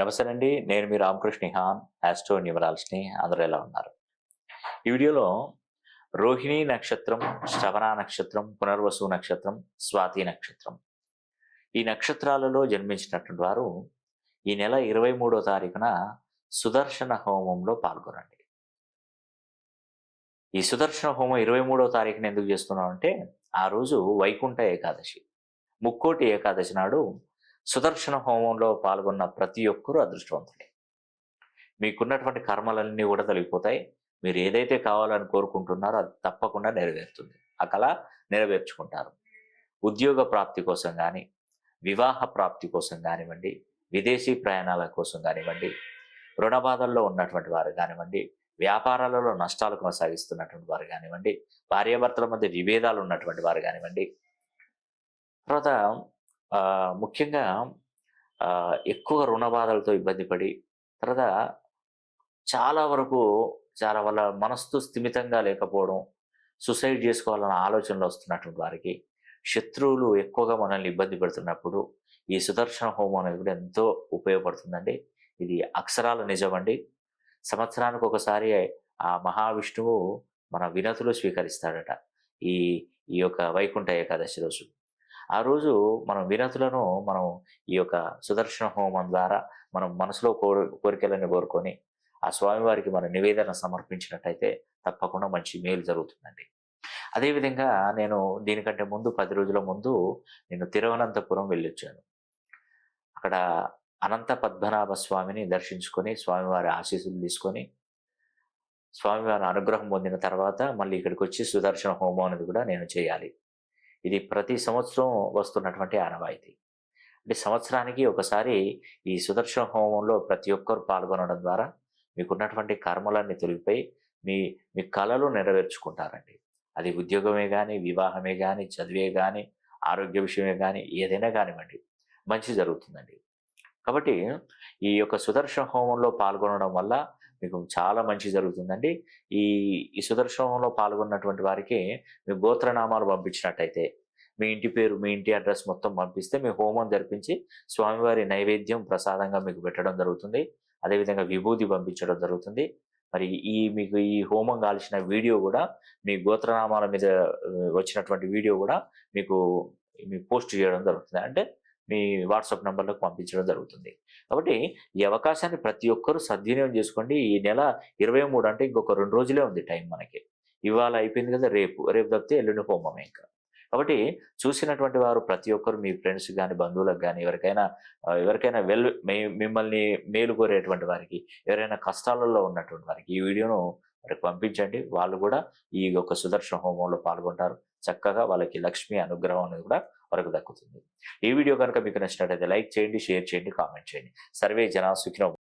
నమస్తే అండి. నేను మీ రామకృష్ణ హాన్ ఆస్ట్రో న్యూమరాల్స్ని అందరూ ఎలా ఉన్నారు? ఈ వీడియోలో రోహిణి నక్షత్రం శ్రవణ నక్షత్రం పునర్వసు నక్షత్రం స్వాతి నక్షత్రం ఈ నక్షత్రాలలో జన్మించినటువంటి వారు ఈ నెల ఇరవై మూడో తారీఖున సుదర్శన హోమంలో పాల్గొనండి. ఈ సుదర్శన హోమం ఇరవై మూడో తారీఖున ఎందుకు చేస్తున్నాం అంటే ఆ రోజు వైకుంఠ ఏకాదశి ముక్కోటి ఏకాదశి నాడు సుదర్శన హోమంలో పాల్గొన్న ప్రతి ఒక్కరూ అదృష్టవంతులే. మీకున్నటువంటి కర్మలన్నీ కూడా తొలగిపోతాయి. మీరు ఏదైతే కావాలని కోరుకుంటున్నారో అది తప్పకుండా నెరవేరుతుంది. ఆ కళ నెరవేర్చుకుంటారు. ఉద్యోగ ప్రాప్తి కోసం కానీ వివాహ ప్రాప్తి కోసం కానివ్వండి విదేశీ ప్రయాణాల కోసం కానివ్వండి రుణ బాధల్లో ఉన్నటువంటి వారు కానివ్వండి వ్యాపారాలలో నష్టాలు కొనసాగిస్తున్నటువంటి వారు కానివ్వండి భార్యాభర్తల మధ్య విభేదాలు ఉన్నటువంటి వారు కానివ్వండి తర్వాత ముఖ్యంగా ఎక్కువ రుణ బాధలతో ఇబ్బంది పడి తర్వాత చాలా వరకు చాలా వాళ్ళ మనస్సు స్థిమితంగా లేకపోవడం సుసైడ్ చేసుకోవాలన్న ఆలోచనలు వస్తున్నటువంటి వారికి శత్రువులు ఎక్కువగా మనల్ని ఇబ్బంది పెడుతున్నప్పుడు ఈ సుదర్శన హోమం అనేది కూడా ఎంతో ఉపయోగపడుతుందండి. ఇది అక్షరాల నిజమండి. సంవత్సరానికి ఒకసారి ఆ మహావిష్ణువు మన వినతులు స్వీకరిస్తాడట. ఈ ఈ యొక్క వైకుంఠ ఏకాదశి రోజు. ఆ రోజు మనం వినతులను మనం ఈ యొక్క సుదర్శన హోమం ద్వారా మనం మనసులో కోరి కోరికలను కోరుకొని ఆ స్వామివారికి మన నివేదన సమర్పించినట్టయితే తప్పకుండా మంచి మేలు జరుగుతుందండి. అదేవిధంగా నేను దీనికంటే ముందు పది రోజుల ముందు నేను తిరువనంతపురం వెళ్ళొచ్చాను. అక్కడ అనంత పద్మనాభ స్వామిని దర్శించుకొని స్వామివారి ఆశీస్సులు తీసుకొని స్వామివారి అనుగ్రహం పొందిన తర్వాత మళ్ళీ ఇక్కడికి వచ్చి సుదర్శన హోమం అనేది కూడా నేను చేయాలి. ఇది ప్రతి సంవత్సరం వస్తున్నటువంటి ఆనవాయితీ అంటే సంవత్సరానికి ఒకసారి ఈ సుదర్శన హోమంలో ప్రతి ఒక్కరు పాల్గొనడం ద్వారా మీకున్నటువంటి కర్మలన్నీ తొలగిపోయి మీ మీ కళలు నెరవేర్చుకుంటారండి. అది ఉద్యోగమే కానీ వివాహమే కానీ చదివే కానీ ఆరోగ్య విషయమే కానీ ఏదైనా కానివ్వండి మంచి జరుగుతుందండి. కాబట్టి ఈ యొక్క సుదర్శన హోమంలో పాల్గొనడం వల్ల మీకు చాలా మంచి జరుగుతుందండి. ఈ ఈ సుదర్శన హోమంలో పాల్గొన్నటువంటి వారికి మీ గోత్రనామాలు పంపించినట్టయితే మీ ఇంటి పేరు మీ ఇంటి అడ్రస్ మొత్తం పంపిస్తే మీ హోమం జరిపించి స్వామివారి నైవేద్యం ప్రసాదంగా మీకు పెట్టడం జరుగుతుంది. అదేవిధంగా విభూతి పంపించడం జరుగుతుంది. మరి ఈ మీకు ఈ హోమం కాల్చిన వీడియో కూడా మీ గోత్రనామాల మీద వచ్చినటువంటి వీడియో కూడా మీకు మీ పోస్ట్ చేయడం జరుగుతుంది. అంటే మీ వాట్సాప్ నెంబర్లకు పంపించడం జరుగుతుంది. కాబట్టి ఈ అవకాశాన్ని ప్రతి ఒక్కరూ సద్వినియోగం చేసుకోండి. ఈ నెల ఇరవై మూడు అంటే ఇంకొక రెండు రోజులే ఉంది టైం మనకి. ఇవాళ అయిపోయింది కదా రేపు. రేపు తప్పితే ఎల్లుండి హోమమే ఇంకా. కాబట్టి చూసినటువంటి వారు ప్రతి ఒక్కరు మీ ఫ్రెండ్స్ కానీ బంధువులకు కానీ ఎవరికైనా ఎవరికైనా వెల్ మే- మిమ్మల్ని మేలు కోరేటువంటి వారికి ఎవరైనా కష్టాలలో ఉన్నటువంటి వారికి ఈ వీడియోను వారికి పంపించండి. వాళ్ళు కూడా ఈ యొక్క సుదర్శన హోమంలో పాల్గొంటారు. చక్కగా వాళ్ళకి లక్ష్మి అనుగ్రహం అనేది కూడా వరకు దక్కుతుంది. ఈ వీడియో కనుక మీకు నచ్చినట్లయితే లైక్ చేయండి షేర్ చేయండి కామెంట్ చేయండి. సర్వే జనా సుఖినో